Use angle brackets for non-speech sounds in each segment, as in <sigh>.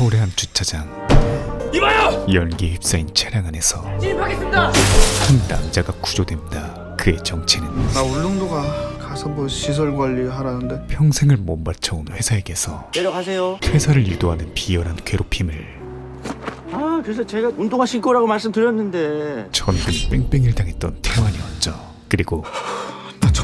서울의 한 주차장 이봐요! 연기에 휩싸인 차량 안에서 진입하겠습니다! 한 남자가 구조됩니다. 그의 정체는 나 울릉도가 가서 뭐 시설 관리 하라는데 평생을 못 맞춰온 회사에게서 내려가세요. 퇴사를 유도하는 비열한 괴롭힘을 아, 그래서 제가 운동화 신고 오라고 말씀드렸는데. 전근 뺑뺑이를 당했던 태환이었죠. 그리고 나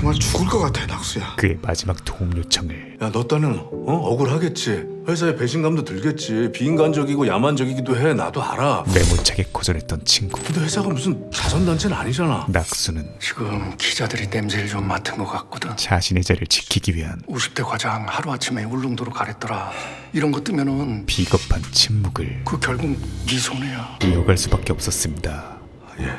정말 죽을 것 같아 낙수야 그의 마지막 도움 요청을 야, 너 딴은 어? 억울하겠지. 회사에 배신감도 들겠지. 비인간적이고 야만적이기도 해. 나도 알아. 매몰차게 거절했던 친구 근데 회사가 무슨 자선단체는 아니잖아. 낙수는 지금 기자들이 냄새를 좀 맡은 것 같거든. 자신의 자리를 지키기 위한 50대 과장 하루아침에 울릉도로 가랬더라. 이런 거 뜨면은 비겁한 침묵을 그 결국 네 손해야. 이어갈 수밖에 없었습니다.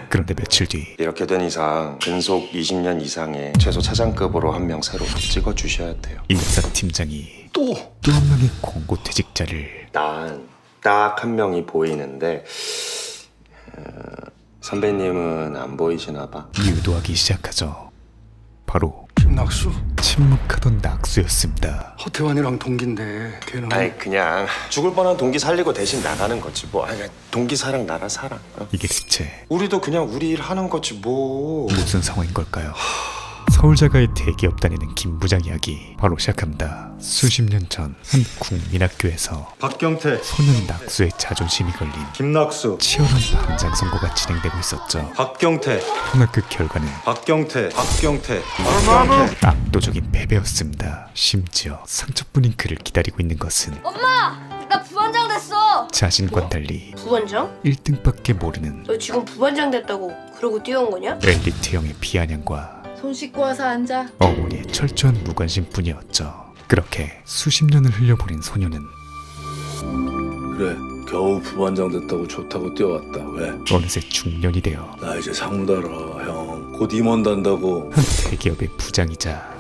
그런데 며칠 뒤 이렇게 된 이상 근속 20년 이상의 최소 차장급으로 한 명 새로 찍어 주셔야 돼요. 인사 팀장이 또 또 한 명의 공고 퇴직자를 난 딱 한 명이 보이는데 어, 선배님은 안 보이시나 봐. 유도하기 시작하죠. 바로 김낙수 침묵하던 낙수였습니다. 허태환이랑 동기인데 걔는 아이 그냥 죽을 뻔한 동기 살리고 대신 나가는 거지 뭐. 아니 동기 사랑 나라 사랑. 어? 이게 대체 우리도 그냥 우리 일 하는 거지 뭐. 무슨 상황인 걸까요? 서울자가의 대기업 다니는 김 부장 이야기 바로 시작합니다. 수십 년 전 한 국민학교에서 박경태, 소년 낙수의 자존심이 걸린 김낙수, 치열한 반장 선거가 진행되고 있었죠. 박경태, 허나 그 결과는 박경태, 박경태. 압도적인 패배였습니다. 심지어 상처뿐인 그를 기다리고 있는 것은 엄마! 나 부반장 됐어! 자신과 달리 부반장? 1등밖에 모르는 너 지금 부반장 됐다고 그러고 뛰어온 거냐? 엘리트형의 비아냥과 손 씻고 와서 앉아 어머니의 철저한 무관심뿐이었죠. 그렇게 수십 년을 흘려보낸 소녀는 그래. 겨우 부반장 됐다고 좋다고 뛰어왔다. 왜? 어느새 중년이 되어 나 이제 상무 달아, 형. 곧 임원 단다고. 한 대기업의 부장이자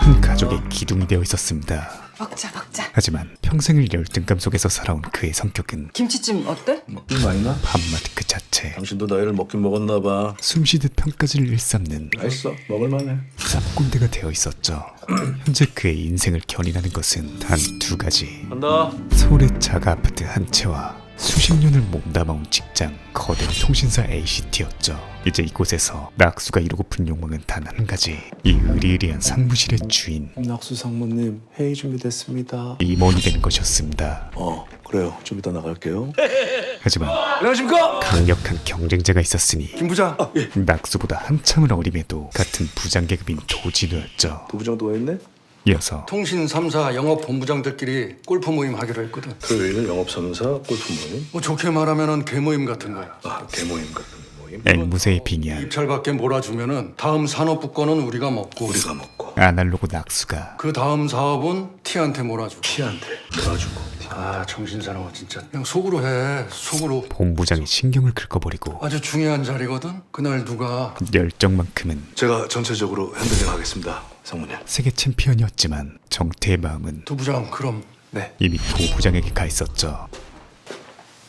한 가족의 기둥이 되어 있었습니다. 먹자 먹자 하지만 평생을 열등감 속에서 살아온 그의 성격은 김치찜 어때? 먹긴 맛있나? 밥맛 그 자체. 당신도 나이를 먹긴 먹었나 봐. 숨쉬듯 평가지를 일삼는 맛있어. 먹을만해. 쌉꼰대가 되어 있었죠. <clears throat> 현재 그의 인생을 견인하는 것은 단 두 가지. 간다. 서울의 자가 아파트 한 채와 수십 년을 몸담아온 직장 거대 통신사 ACT였죠. 이제 이곳에서 낙수가 이루고픈 욕망은 단 한 가지. 이 의리의리한 상무실의 주인 김낙수 상무님 회의 준비됐습니다. 임원이 되는 것이었습니다. 어, 그래요. 좀 이따 나갈게요. <laughs> 하지만 안녕하십니까 강력한 경쟁자가 있었으니 김 부장. 낙수보다 한참을 어림에도 같은 부장 계급인 도진우였죠. 도부장도 와 있네? 이어서 통신 3사 영업 본부장들끼리 골프 모임 하기로 했거든. 토요일 영업사무사 골프 모임. 뭐 좋게 말하면은 개모임 같은 거야. 아, 개모임 같은 모임. 앵무새에 빙의한 입찰밖에 몰아주면은 다음 산업부 거는 우리가 먹고 우리가 먹고 아날로그 낙수가 그 다음 사업은 T한테 몰아주고. 티한테 놀아주고. 아 정신사나워 진짜. 그냥 속으로 해. 속으로. 본부장이 신경을 긁어버리고 아주 중요한 자리거든. 그날 누가 열정만큼은 제가 전체적으로 핸들링 하겠습니다. 상무님. 세계 챔피언이었지만 정태의 마음은 두 부장 그럼 네. 이미 도 부장에게 가 있었죠.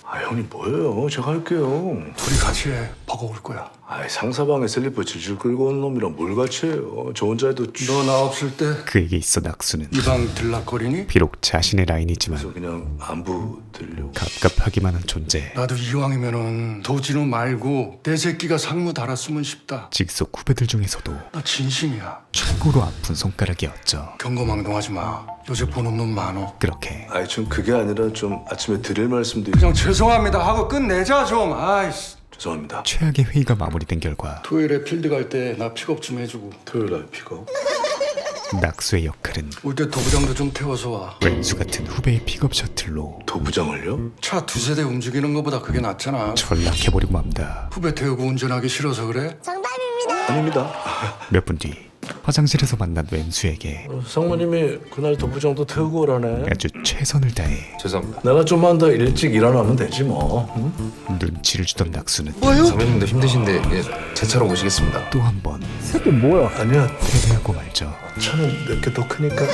아, 형님 뭐예요? 제가 할게요. 둘이 같이 해. 버거울 거야. 아이, 상사방에 슬리퍼 질질 끌고 온 놈이랑 뭘 같이 해요? 저 혼자 해도 쥐- 너나 없을 때 이 그에게 있어 낙수는 방 들락거리니? 비록 자신의 라인이지만 그래서 그냥 안부 드리려고. 갑갑하기만 한 존재. 나도 이왕이면은 도진우 말고 내 새끼가 상무 달았으면 싶다. 직속 후배들 중에서도 나 진심이야. 최고로 아픈 손가락이었죠. 경거망동하지 마. 요새 보는 놈 많어. 그렇게 아이, 좀 그게 아니라 좀 아침에 드릴 말씀도 있... 그냥 죄송합니다 하고 끝내자 좀. 아이씨. 죄송합니다. 최악의 회의가 마무리된 결과 토요일에 필드 갈 때 나 픽업 좀 해주고 토요일 날 픽업. 낙수의 역할은 올 때 도부장도 좀 태워서 와. 왼수 같은 후배의 픽업 셔틀로 도부장을요? 차 두세 대 움직이는 것보다 그게 낫잖아. 전락해버리고 맙니다. 후배 태우고 운전하기 싫어서 그래? 아닙니다. 몇 분 뒤 화장실에서 만난 왼수에게 어, 상무님이 그날 도부장도 태우고 오라네. 아주 최선을 다해 죄송합니다. 내가 좀만 더 일찍 일어나면 되지 뭐. 응? 눈치를 주던 낙수는 선배님도 힘드신데 예, 제 차로 모시겠습니다. 또 한번 아니야, 패배하고 말죠. 차는 몇개더 크니까.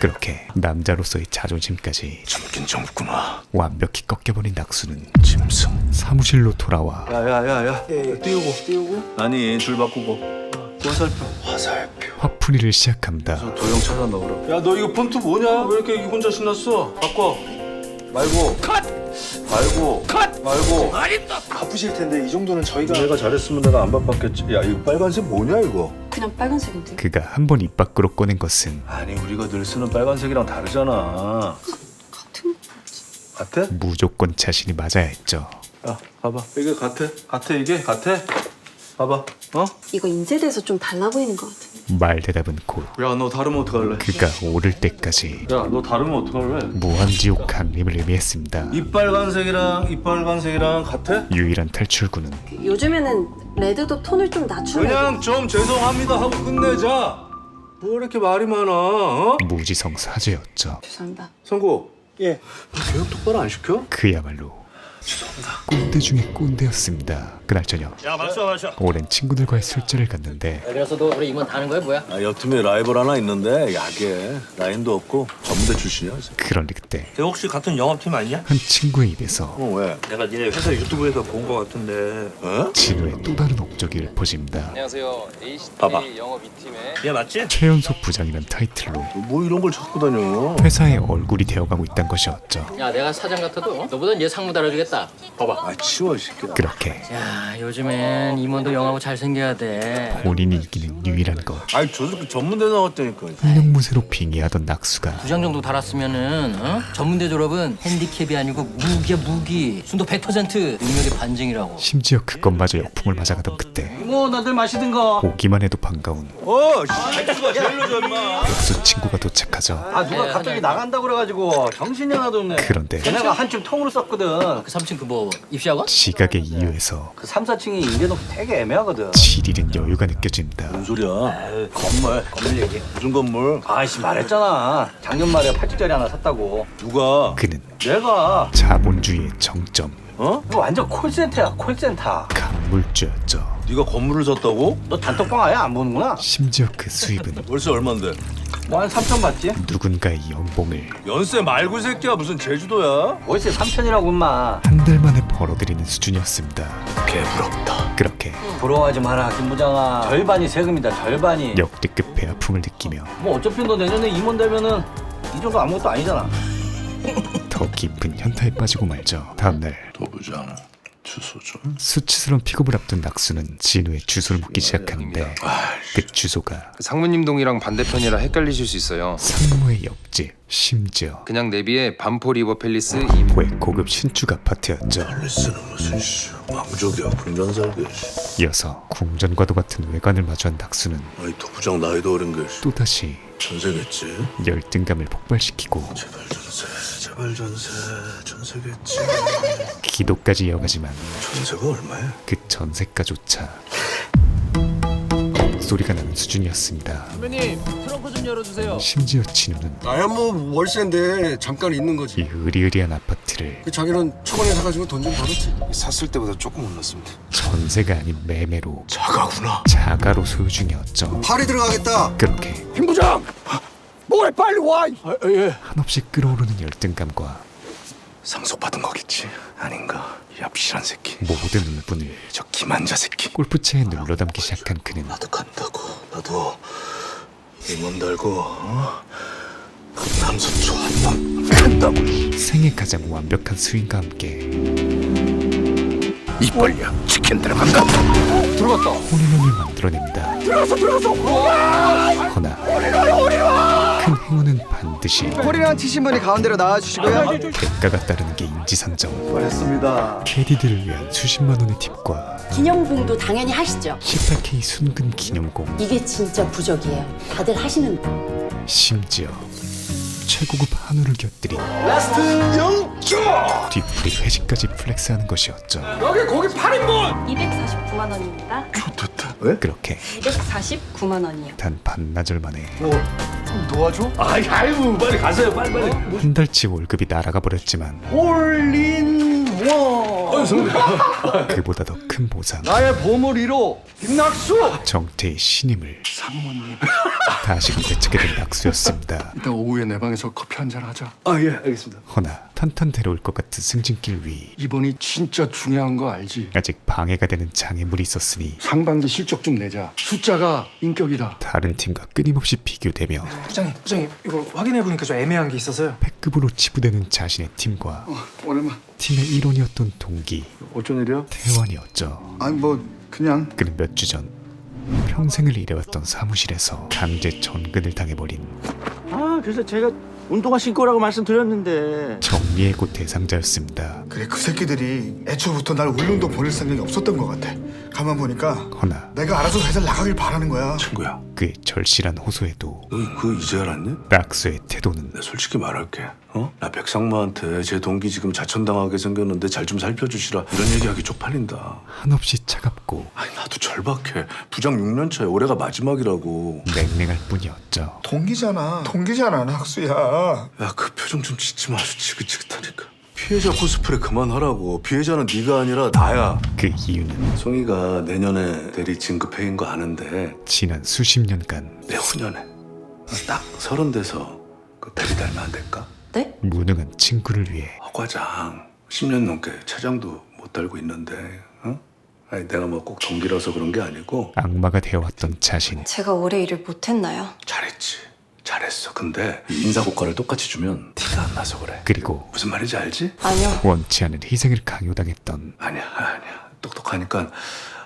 그렇게 남자로서의 자존심까지 젊긴 젊구나. 완벽히 꺾여버린 낙수는 짐승. 사무실로 돌아와 야야야야. 띄우고 띄우고. 아니 줄 바꾸고. 화살표. 화풀이를 시작합니다. 도형 찾아 넣으라. 야너 이거 폰트 뭐냐? 왜 이렇게 혼자 신났어? 바꿔. 말고. 컷. 말고. 컷. 말고. 바쁘실 텐데 이 정도는 저희가 내가 잘했으면 내가 안 바빴겠지. 야 이거 빨간색 뭐냐 이거? 그냥 빨간색인데. 그가 한 번 입 밖으로 꺼낸 것은 아니 우리가 늘 쓰는 빨간색이랑 다르잖아. 같은 같아? 무조건 자신이 맞아야 했죠. 야 봐봐. 이게 같아? 같아 이게 같아? 봐봐. 어? 이거 인쇄돼서 좀 달라 보이는 것 같아. 말 대답은 곧 야 너 다르면 어떡할래? 그가 오를 때까지 야 너 다르면 어떡할래? 무한지옥 강림을 의미했습니다. 이 빨간색이랑 이 빨간색이랑 같아? 유일한 탈출구는 요즘에는 레드도 톤을 좀 낮추는. 그냥 좀 죄송합니다 하고 끝내자. 뭐 이렇게 말이 많아? 어? 무지성 사죄였죠. 죄송합니다. 성구. 예. 교육 똑바로 안 시켜? 그야말로 꼰대 중에 꼰대였습니다. 그날 저녁 야 마셔 마셔. 오랜 친구들과의 술자를 갔는데 그래서 너 우리 임원 다는 거야 뭐야? 아, 여틈에 라이벌 하나 있는데 약해. 라인도 없고 전문대 출신이야. 그런데 그때 쟤 혹시 같은 영업팀 아니냐? 한 친구의 입에서 어 왜? 내가 니네 회사 유튜브에서 본 거 같은데. 어? 진우의 또 다른 억적이를 퍼집니다. 안녕하세요. ACT 봐봐. 영업 2팀의 얘 맞지? 최연소 부장이란 타이틀로 뭐 이런 걸 찾고 다녀? 회사의 얼굴이 되어가고 있단 것이었죠. 야 내가 사장 같아도 너보단 얘 상무 달아주겠다. 봐봐. 아 치워 이 새끼야. 그렇게 야 요즘엔 임원도 영하고 잘생겨야 돼. 본인이 이기는 유일한 것. 아니 저 새끼 전문대 나왔다니까. 흑명무새로 빙의하던 낙수가 부장 정도 달았으면은 어? 전문대 졸업은 핸디캡이 아니고 무기야 무기. 순도 100% 능력의 반증이라고. 심지어 그것마저 역풍을 맞아가던 그때 뭐 나들 마시든가. 보기만 해도 반가운 어, 씨, 백수가 제일로 져 임마. 백수 친구가 도착하죠. 아 누가 갑자기 나간다 그래가지고 정신이 하나도 없네. 그런데 걔네가 한층 통으로 썼거든. 그 3층 그 뭐 입시학원? 지각의 이유에서 그 3, 4층이 인계놓기 되게 애매하거든. 지리는 여유가 느껴집니다. 뭔 소리야? 건물 건물 얘기. 무슨 건물? 아이씨 말했잖아. 작년 말에 8층짜리 하나 샀다고. 누가? 그는 내가 자본주의의 정점 어? 이거 완전 콜센터야 콜센터. 강물주였죠. 네가 건물을 샀다고? 너 단톡방 아예 안 보는구나. 심지어 그 수입은 월세 얼만데? 뭐 한 3천 받지? 누군가의 연봉을 연세 말고 이 새끼야 무슨 제주도야? 월세 3천이라고 임마. 한 달 만에 벌어들이는 수준이었습니다. 개부럽다. 그렇게 부러워하지 마라 김 부장아. 절반이 세금이다 절반이. 역대급 배아픔을 느끼며 뭐 어차피 너 내년에 임원 되면은 이 정도 아무것도 아니잖아. 더 깊은 현타에 빠지고 말죠. 다음날 도부장 주소 좀. 수치스러운 픽업을 앞둔 낙수는 진우의 주소를 묻기 시작하는데 그 주소가 상무님 동이랑 반대편이라 헷갈리실 수 있어요. 상무의 옆집 심지어 그냥 내비에 반포 리버 팰리스 2의 고급 신축 아파트였죠. 앨리스는 무슨 씨 왕족이야 궁전 살게. 이어서 궁전과도 같은 외관을 마주한 낙수는 아니 도부장 나이도 어린 게 씨. 또다시 전세겠지. 열등감을 폭발시키고 제발 전세, 제발 전세, 전세겠지. 기도까지 이어가지만 전세가 얼마야? 그 전세가조차 소리가 나는 수준이었습니다. 선배님 트렁크 좀 열어주세요. 심지어 진우는 나야 뭐 월세인데 잠깐 있는 거지. 이 의리의리한 아파트를 그 자기는 초반에 사가지고 돈 좀 벌었지. 샀을 때보다 조금 올랐습니다. 전세가 아닌 매매로 자가구나. 자가로 소유 중이었죠. 팔이 들어가겠다. 그렇게 김 부장. 뭐래 빨리 와. 아, 예. 한없이 끓어오르는 열등감과 상속받은 거겠지. 아닌가? 얍실한 새끼. 모든 울분을 저 김한자 새끼. 골프채에 눌러담기 시작한 그는 나도 간다고. 나도 임원 달고 어? 남서초 한번 간다고. 생애 가장 완벽한 스윙과 함께 입 벌려. 치킨 들어간다. 들어갔다. 혼인혼을 만들어냅니다. 들어갔어, 들어갔어. 허나 큰 행운은 반드시 홀이랑 티신분이 가운데로 나와주시고요 대가가 따르는 게 인지상정. 수고하셨습니다 캐디들을 위한 수십만 원의 팁과 기념봉도 당연히 하시죠. 18K 순금 기념공, 이게 진짜 부적이에요. 다들 하시는 심지어 최고급 한우를 곁들인 라스트 영주 뒤풀이 회식까지 플렉스하는 것이었죠. 249만 원입니다. 그렇게 249만 원이요. 단 반나절 만에 도와줘? 아이, 아이고 빨리 가세요. 빨리 빨리. 한 달치 월급이 날아가 버렸지만 홀린원 <laughs> 그보다 더 큰 보상 나의 보물 1호 김낙수 정태의 신임을 상무님. 다시금 되찾게 된 낙수였습니다. 이따 오후에 내 방에서 커피 한 잔 하자. 아예 알겠습니다 허나 탄탄대로올 것 같은 승진길 위 이번이 진짜 중요한 거 알지? 아직 방해가 되는 장애물이 있었으니 상반기 실적 좀 내자. 숫자가 인격이다. 다른 팀과 끊임없이 비교되며 부장님, 부장님 이거 확인해 보니까 좀 애매한 게 있어서요. 패급으로 치부되는 자신의 팀과 오랜만. 팀의 일원이었던 동기 어쩐 일이야? 태환이었죠. 아니 뭐 그냥 그는 몇 주 전 평생을 일해왔던 사무실에서 강제 전근을 당해버린 아, 그래서 제가 운동화 신고 라고 말씀드렸는데. 정리의 곳 대상자였습니다. 그래 그 새끼들이 애초부터 날 울릉도 보낼 생각이 없었던 것 같아. 가만 보니까 허나 내가 알아서 회사 나가길 바라는 거야. 친구야, 그의 절실한 호소에도 너 그거 이제 알았니? 낙수의 태도는 솔직히 말할게. 어? 나 백상마한테 제 동기 지금 자천당하게 생겼는데 잘 좀 살펴주시라 이런 얘기하기 쪽팔린다. 한없이 차갑고 아니 나도 절박해. 부장 6년 차에 올해가 마지막이라고. 맹맹할 뿐이었죠. 동기잖아. 동기잖아 낙수야. 야 그 표정 좀 짓지 마. 아주 지긋지긋하니까. 피해자 코스프레 그만하라고. 피해자는 네가 아니라 나야. 그 이유는 송이가 내년에 대리 진급해인 거 아는데 지난 수십 년간 내후년에 딱 서른 돼서 그 대리 달면 안 될까? 네? 무능한 친구를 위해 허 과장 10년 넘게 차장도 못 달고 있는데 어? 아니 내가 뭐 꼭 동기라서 그런 게 아니고 악마가 되어왔던 자신 제가 오래 일을 못했나요? 잘했지 잘했어 근데 이 인사고과를 똑같이 주면 티가 안 나서 그래 그리고 무슨 말인지 알지? 아니요. 원치 않은 희생을 강요당했던 아니야 아니야 똑똑하니까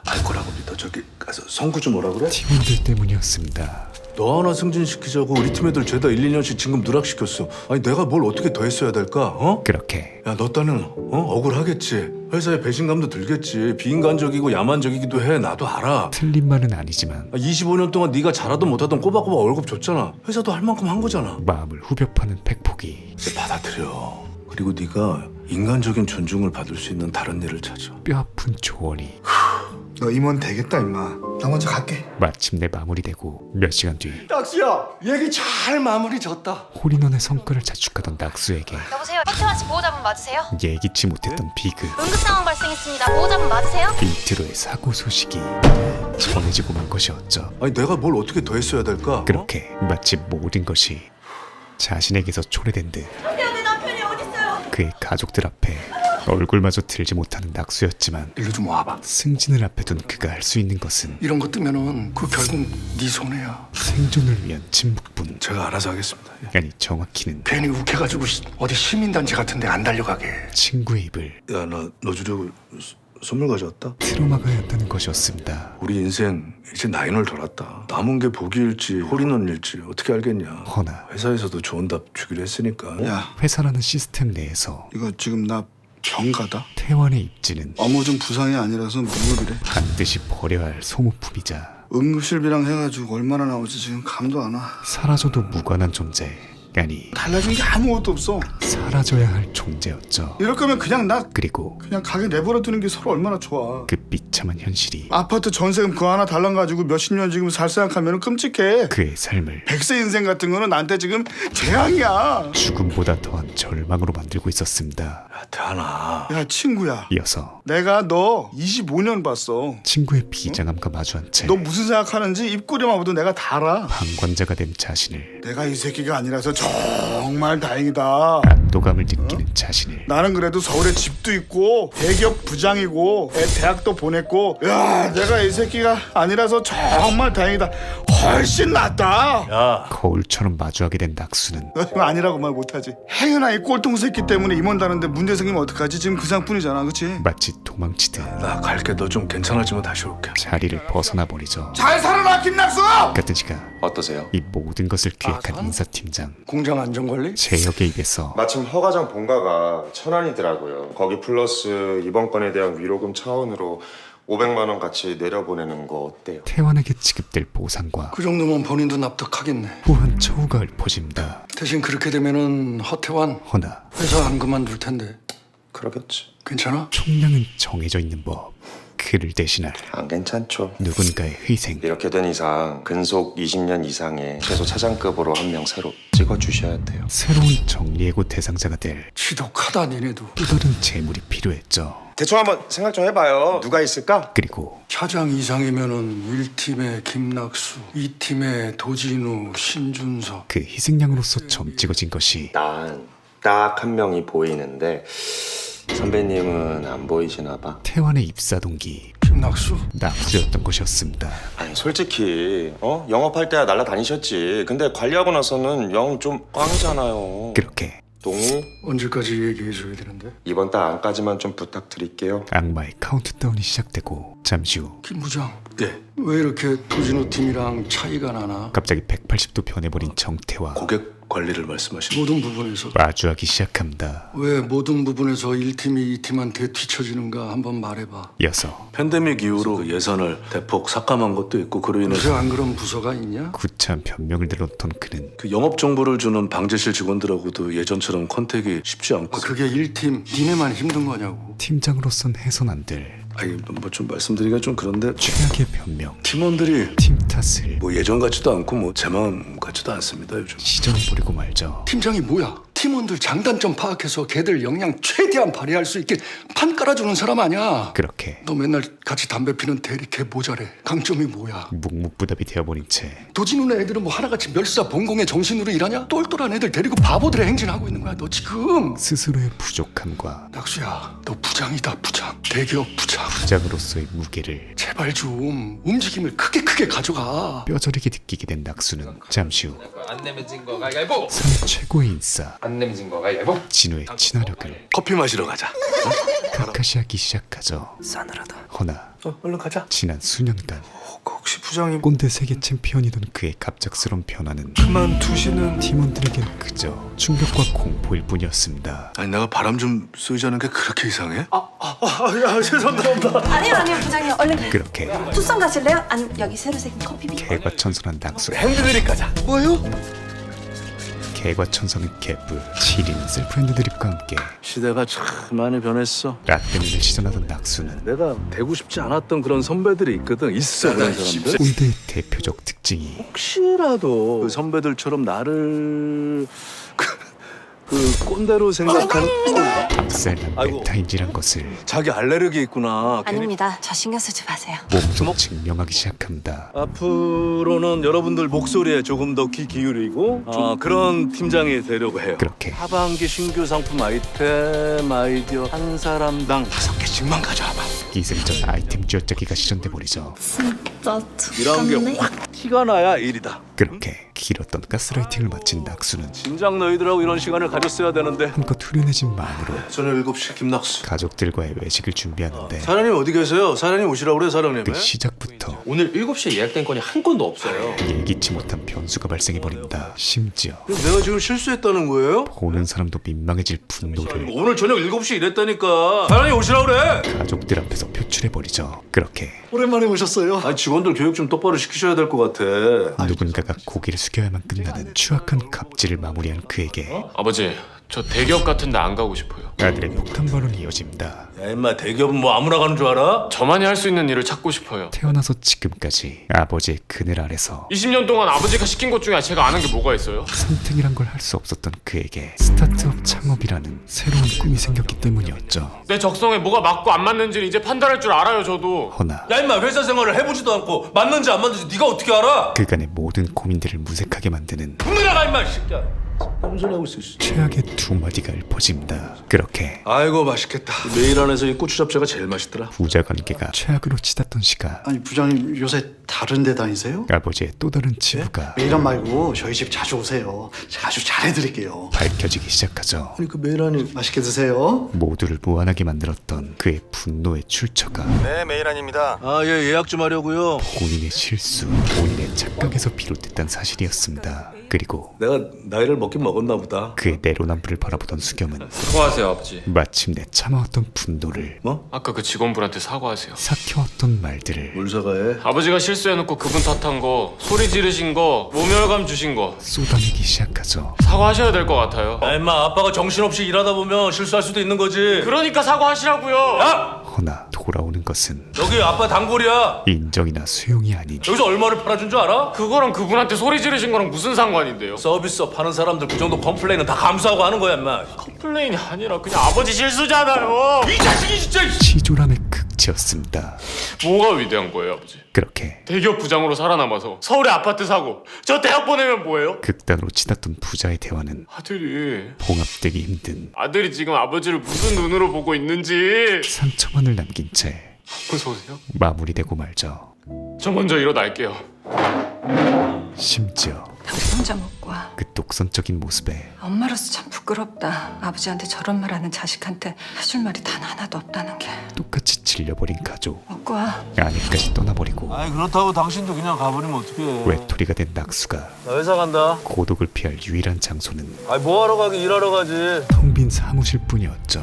알 거라고 믿어 저기 가서 성구 좀 오라 그래? 팀원들 때문이었습니다. 너 하나 승진시키자고 우리 팀 애들 죄다 1, 2년씩 진급 누락시켰어. 아니 내가 뭘 어떻게 더 했어야 될까 어? 그렇게. 야 너 딴은 어? 억울하겠지. 회사에 배신감도 들겠지. 비인간적이고 야만적이기도 해. 나도 알아. 틀린 말은 아니지만. 25년 동안 네가 잘하든 못하든 꼬박꼬박 월급 줬잖아. 회사도 할 만큼 한 거잖아. 마음을 후벼 파는 백폭이. 이제 받아들여. 그리고 네가 인간적인 존중을 받을 수 있는 다른 일을 찾아. 뼈아픈 조언이 너 임원 되겠다 임마. 나 먼저 갈게. 마침내 마무리되고 몇 시간 뒤 낙수야 얘기 잘 마무리 졌다. 홀인원의 성과를 자축하던 낙수에게 여보세요. 씨 보호자분 맞으세요? 예기치 못했던 비극 응급 상황 발생했습니다. 보호자분 맞으세요? 이트로의 사고 소식이 전해지고 만 것이었죠. 아니 내가 뭘 어떻게 더 했어야 될까 어? 그렇게 마치 모든 것이 자신에게서 초래된 듯 내 남편이 어딨어요? 그의 가족들 앞에 얼굴마저 들지 못하는 낙수였지만 일로 좀 와봐. 승진을 앞에 둔 그가 할 수 있는 것은 이런 거 뜨면은 그 결국 네 손해야. 생존을 위한 침묵뿐 제가 알아서 하겠습니다 예. 아니 정확히는 괜히 욱해가지고 시- 어디 시민단체 같은데 안 달려가게. 친구의 입을 야 나 너 주려고 수- 선물 가져왔다 틀어막아야 한다는 것이었습니다. 우리 인생 이제 나인을 돌았다 남은 게 복이일지 홀인원일지 어떻게 알겠냐 허나 회사에서도 좋은 답 주기로 했으니까 야 회사라는 시스템 내에서 이거 지금 나 병가다. 태환의 입지는 업무중 부상이 아니라서 무급이래. 반드시 버려야 할 소모품이자 응급실비랑 해가지고 얼마나 나올지 지금 감도 안 와. 사라져도 무관한 존재 아니 달라진 게 아무것도 없어. 사라져야 할 존재였죠. 이럴 거면 그냥 나 그리고 그냥 가게 내버려 두는 게 서로 얼마나 좋아. 그 비참한 현실이 아파트 전세금 그거 하나 달랑 가지고 몇십 년 지금 살 생각하면 끔찍해. 그의 삶을 백세 인생 같은 거는 나한테 지금 재앙이야. 죽음보다 더한 절망으로 만들고 있었습니다. 야 태하나 야 친구야. 이어서 내가 너 25년 봤어. 친구의 비장함과 마주한 채 너 무슨 생각하는지 입꼬리만 봐도 내가 다 알아. 방관자가 된 자신을 내가 이 새끼가 아니라서 정말 다행이다. 안도감을 느끼는 자신을 나는 그래도 서울에 집도 있고 대기업 부장이고 애 대학도 보냈고 야 내가 이 새끼가 아니라서 정말 다행이다. 훨씬 낫다. 야 거울처럼 마주하게 된 낙수는 너 지금 아니라고 말 못하지. 행여나 이 꼴통 새끼 때문에 임원 다는데 문제 생기면 어떡하지? 지금 그 상뿐이잖아, 그렇지? 마치 도망치듯 나 갈게 너 좀 괜찮아지면 다시 올게 자리를 벗어나 버리죠. 잘 살아라 김낙수! 같은 시간 어떠세요? 이 모든 것을 기획한 아, 선? 인사팀장 공장 안전관리? 제혁의 입에서 마침 허과장 본가가 천안이더라고요. 거기 플러스 이번 건에 대한 위로금 차원으로 500만 원 같이 내려보내는 거 어때요? 태환에게 지급될 보상과 그 정도면 본인도 납득하겠네. 후한 처우가 읊어집니다. 대신 그렇게 되면은 허태환 허나 회사 안 그만둘 텐데 그러겠지. 괜찮아? 총량은 정해져 있는 법. 그를 대신할 안 괜찮죠. 누군가의 희생. 이렇게 된 이상 근속 20년 이상의 최소 차장급으로 한 명 새로 찍어주셔야 돼요. 새로운 정리해고 대상자가 될또 지독하다 니네도. 다른 재물이 필요했죠. 대충 한번 생각 좀 해봐요. 누가 있을까? 그리고 차장 이상이면은 1팀의 김낙수, 2팀의 도진우, 신준석. 그 희생양으로서 점 찍어진 것이 난 딱 한 명이 보이는데 선배님은 안 보이시나 봐. 태환의 입사 동기 김낙수 낙수였던 것이었습니다. 아니 솔직히 어 영업할 때야 날라다니셨지. 근데 관리하고 나서는 영 좀 꽝이잖아요. 그렇게 동우 언제까지 얘기해줘야 되는데? 이번 달 안까지만 좀 부탁드릴게요. 악마의 카운트다운이 시작되고 잠시 후 김 부장 네. 왜 이렇게 도진호 팀이랑 차이가 나나? 갑자기 180도 변해버린 정태와 고객 관리를 말씀하시는 모든 부분에서 마주하기 시작합니다. 왜 모든 부분에서 1팀이 2팀한테 뒤처지는가 한번 말해봐 이어서 팬데믹 이후로 그 예산을 대폭 삭감한 것도 있고 그로 인해서 안 그런 부서가 있냐? 구차한 변명을 들었던 그는 그 영업 정보를 주는 방제실 직원들하고도 예전처럼 컨택이 쉽지 않고 아, 그게 1팀 니네만 힘든 거냐고 팀장으로선 해선 안 될 아니 뭐좀 말씀드리기가 좀 그런데 최악의 변명 팀원들이 팀 탓을 뭐 예전 같지도 않고 뭐 제 마음 같지도 않습니다 요즘 시정 부리고 말죠. 팀장이 뭐야? 팀원들 장단점 파악해서 걔들 역량 최대한 발휘할 수 있게 판 깔아주는 사람 아니야. 그렇게. 너 맨날 같이 담배 피는 대리 걔 모자래. 강점이 뭐야? 묵묵부답이 되어버린 채. 도진우네 애들은 뭐 하나같이 멸사 본공의 정신으로 일하냐? 똘똘한 애들 데리고 바보들의 행진하고 있는 거야 너 지금. 스스로의 부족함과 낙수야 너 부장이다 부장. 대기업 부장. 부장으로서의 무게를 제발 좀 움직임을 크게 크게 가져가. 뼈저리게 느끼게 된 낙수는 잠시 후. 안 내면 진거 가위바위보. 삶 최고의 인싸 안 내면 진거 가위바위보. 진우의 친화력을 커피 마시러 가자 카카시하기 시작하죠. 싸늘하다. 허나 어, 얼른 가자. 지난 수년간 혹시 부장님 꼰대 세계 챔피언이던 그의 갑작스런 변화는 그만 두시는 팀원들에겐 그저 충격과 공포일 뿐이었습니다. 아니 내가 바람 좀 쐬자는 게 그렇게 이상해? 아, 야, 죄송합니다. 아니요 아니요 부장님 얼른 가요. 그렇게 투썸 가실래요? 아니면 여기 새로 생긴 커피비. 개과천선한 낙수 핸드드립 가자. 개과천선은 개뿔 7인 셀프핸드 드립과 함께 시대가 참 많이 변했어. 라떼문을 시전하던 낙수는 내가 되고 싶지 않았던 그런 선배들이 있거든 있어 그런 사람들. 꼰대의 대표적 특징이 혹시라도 그 선배들처럼 나를 그, 그 꼰대로 생각하는 박살난 아이고. 메타인지란 것을 자기 알레르기 있구나 괜히 아닙니다. 저 신경 쓰지 마세요. 몸소 증명하기 시작합니다. 앞으로는 여러분들 목소리에 조금 더 귀 기울이고 어, 그런 팀장이 되려고 해요 그렇게 하반기 신규 상품 아이템 아이디어 한 사람당 다섯 개씩만 가져와봐 기승전 아이템 쥐어짜기가 시전돼 버리죠. 진짜 이런 게 확 티가 나야 일이다 그렇게 길었던 가스라이팅을 마친 낙수는 진작 너희들하고 이런 시간을 가졌어야 되는데 한껏 후련해진 마음으로 저는 7시 김낙수 가족들과의 외식을 준비하는데 사장님 어디 계세요? 사장님 오시라고 그래 사장님 그 시작부터 오늘 7시에 예약된 건이 한 건도 없어요. 예기치 못한 변수가 발생해버린다. 심지어 내가 지금 실수했다는 거예요? 보는 사람도 민망해질 분노를 오늘 저녁 7시 일했다니까 사장님 오시라고 그래 가족들 앞에서 표출해버리죠. 그렇게 오랜만에 오셨어요 아니 직원들 교육 좀 똑바로 시키셔야 될 것 같아 누군가가 고개를 숙여 야만 끝나는 추악한 갑질을 마무리한 그에게 아버지, 저 대기업 같은 데 안 가고 싶어요. 아들의 폭탄 발언이 이어집니다. 야 임마 대기업은 뭐 아무나 가는 줄 알아? 저만이 할 수 있는 일을 찾고 싶어요. 태어나서 지금까지 아버지의 그늘 아래서 20년 동안 아버지가 시킨 것 중에 제가 아는 게 뭐가 있어요? 선택이란 걸 할 수 없었던 그에게 스타트업 창업이라는 새로운 꿈이 생겼기 때문이었죠. 내 적성에 뭐가 맞고 안 맞는지를 이제 판단할 줄 알아요, 저도. 허나 야 임마 회사 생활을 해보지도 않고 맞는지 안 맞는지 네가 어떻게 알아? 그간의 모든 고민들을 무색하게 만드는 분명하가 임마 이 새끼야 하고 있어 씨. 최악의 두 마디가 읊어집니다. 그렇게 아이고 맛있겠다 메일 안에서 이 고추 잡채가 제일 맛있더라 부자 관계가 최악으로 치닫던 시간 아니 부장님 요새 다른 데 다니세요? 아버지의 또 다른 치부가 매일은 말고 저희 집 자주 오세요. 제가 아주 잘해드릴게요. 밝혀지기 시작하죠. 아니 그 메일 안에 맛있게 드세요. 모두를 무한하게 만들었던 그의 분노의 출처가 네 메일 아닙니다. 아 예 예약 좀 하려고요 본인의 실수, 본인의 착각에서 비롯됐다는 사실이었습니다. 그리고 내가 나이를 먹긴 먹었나 보다 그의 내로남불을 바라보던 수겸은 사과하세요, 아버지. 마침내 참아왔던 분노를 뭐? 아까 그 직원분한테 사과하세요. 삭혀왔던 말들을 뭘 사과해? 아버지가 실수해놓고 그분 탓한 거, 소리 지르신 거, 모멸감 주신 거 쏟아내기 시작하죠. 사과하셔야 될 것 같아요. 야 임마 아빠가 정신없이 일하다 보면 실수할 수도 있는 거지 그러니까 사과하시라고요. 야! 허나 돌아오는 것은 여기 아빠 단골이야 인정이나 수용이 아닌 여기서 얼마를 팔아준 줄 알아? 그거랑 그분한테 소리 지르신 거랑 무슨 상관인데요? 서비스업 하는 사람들 그 정도 컴플레인은 다 감수하고 하는 거야 임마 컴플레인이 아니라 그냥 아버지 실수잖아요. 이 자식이 진짜 치졸함의 극 끝이었습니다. 뭐가 위대한 거예요 아버지? 그렇게 대기업 부장으로 살아남아서 서울에 아파트 사고 저 대학 보내면 뭐예요? 극단으로 치닫던 부자의 대화는 아들이 봉합되기 힘든 아들이 지금 아버지를 무슨 눈으로 보고 있는지 상처만을 남긴 채 무서우세요? 마무리되고 말죠. 저 먼저 일어날게요 심지어 당신 혼자 먹고 와. 그 독선적인 모습에 엄마로서 참 부끄럽다. 아버지한테 저런 말하는 자식한테 해줄 말이 단 하나도 없다는 게. 똑같이 질려버린 가족 먹고 와. 아내까지 떠나버리고 아니 그렇다고 당신도 그냥 가버리면 어떡해 외톨이가 된 낙수가 나 회사 간다 고독을 피할 유일한 장소는 아니 뭐하러 가긴 일하러 가지 텅 빈 사무실 뿐이었죠.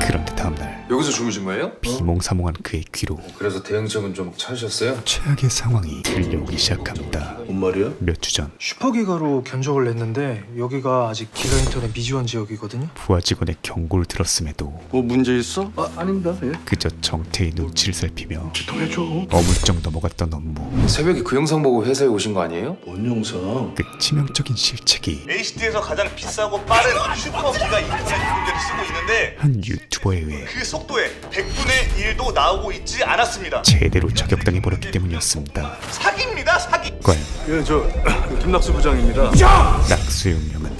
그런데 다음날 여기서 주무신 거예요? 비몽사몽한 그의 귀로 그래서 대응책은 좀 찾으셨어요? 최악의 상황이 들려오기 시작합니다. 뭔 말이야? 몇 주 전 슈퍼기가로 견적을 냈는데 여기가 아직 기가 인터넷 미지원 지역이거든요. 부하 직원의 경고를 들었음에도 뭐 문제 있어? 아, 아닙니다. 예. 그저 정태의 눈치를 살피며 통해줘. 어물쩍 넘어갔던 업무 새벽에 그 영상 보고 회사에 오신 거 아니에요? 뭔 영상? 그 치명적인 실책이 HT에서 가장 비싸고 빠른 슈퍼기가 인터넷 요금제를 쓰고 있는데 한 유튜버에 의해 그 속도에 100분의 1도 나오고 있지 않았습니다. 제대로 저격당해버렸기 때문이었습니다. 사기입니다, 사기. 과연 예저 김낙수 부장입니다. 낙수의 운명은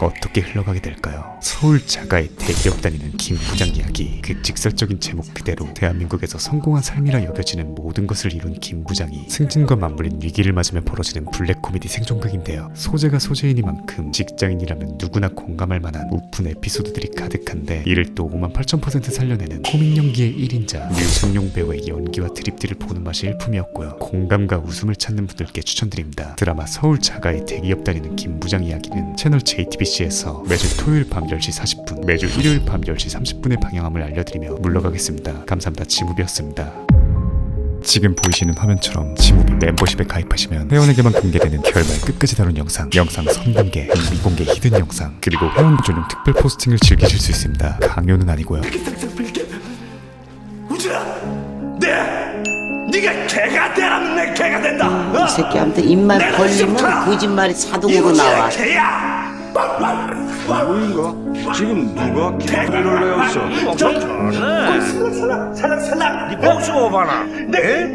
어떻게 흘러가게 될까요? 서울 자가의 대기업 다니는 김 부장 이야기. 그 직설적인 제목 그대로 대한민국에서 성공한 삶이라 여겨지는 모든 것을 이룬 김 부장이 승진과 맞물린 위기를 맞으며 벌어지는 블랙 코미디 생존극인데요. 소재가 소재이니만큼 직장인이라면 누구나 공감할 만한 우픈 에피소드들이 가득한데 이를 또 5만 8천 퍼센트 살려내는 코믹 연기의 1인자 류승용 배우의 연기와 드립들을 보는 맛이 일품이었고요. 공감과 웃음을 찾는 분들 께 추천드립니다. 드라마 서울 자가의 대기업 다니는 김 부장 이야기는 채널 JTBC에서 매주 토요일 밤 10시 40분 매주 일요일 밤 10시 30분에 방영함을 알려드리며 물러가겠습니다. 감사합니다. 지무비였습니다. 지금 보이시는 화면처럼 지무비 멤버십에 가입하시면 회원에게만 공개되는 결말 끝까지 다룬 영상, 영상 선공개, 미공개 히든 영상, 그리고 회원 전용 특별 포스팅을 즐기실 수 있습니다. 강요는 아니고요. 네가 개가 되라 개가 된다. 이 새끼한테 입만 벌리면 거짓말이 자동으로 나와. 개야. 뭐인가? 지금 누가 개를 내었어? 살랑살랑 네 목숨 오바나. 네.